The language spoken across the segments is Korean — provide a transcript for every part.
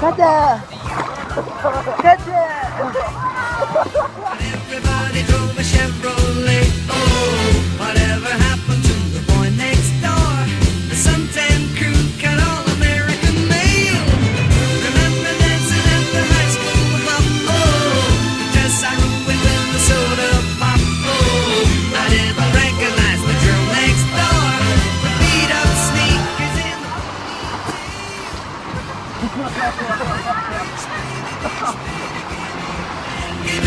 가자. 가자.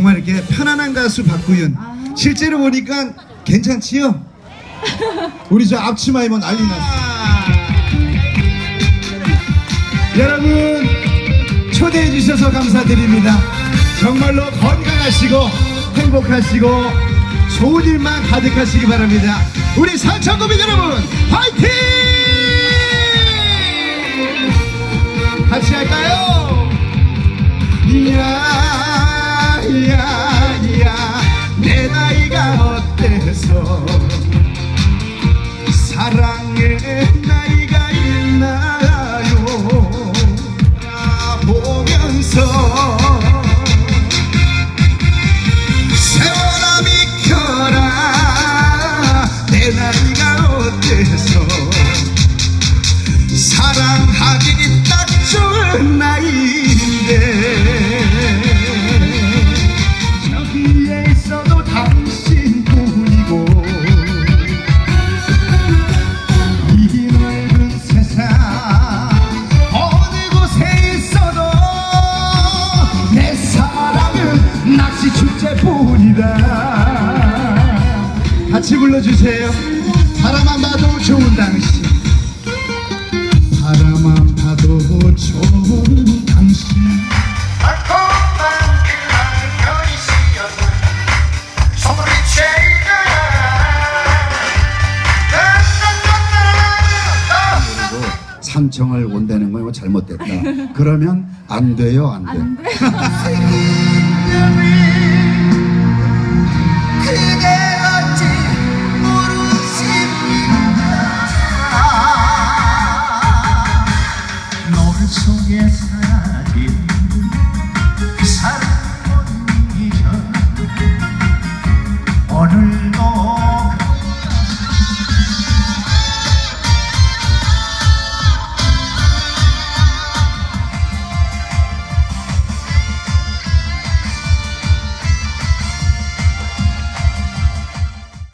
정말 이렇게 편안한 가수 박구윤. 실제로 보니까 괜찮지요? 우리 저 앞치마 입은 난리 났어 여러분 초대해 주셔서 감사드립니다. 정말로 건강하시고 행복하시고 좋은 일만 가득하시기 바랍니다. 우리 산천구민 여러분 화이팅 navegado de eso. 같이 불러주세요 바라만 봐도 좋은 당신 바라만 봐도 좋은 당신 삼청을 온다는 건 이거 잘못됐다. 그러면 안 돼요, 안 돼. 그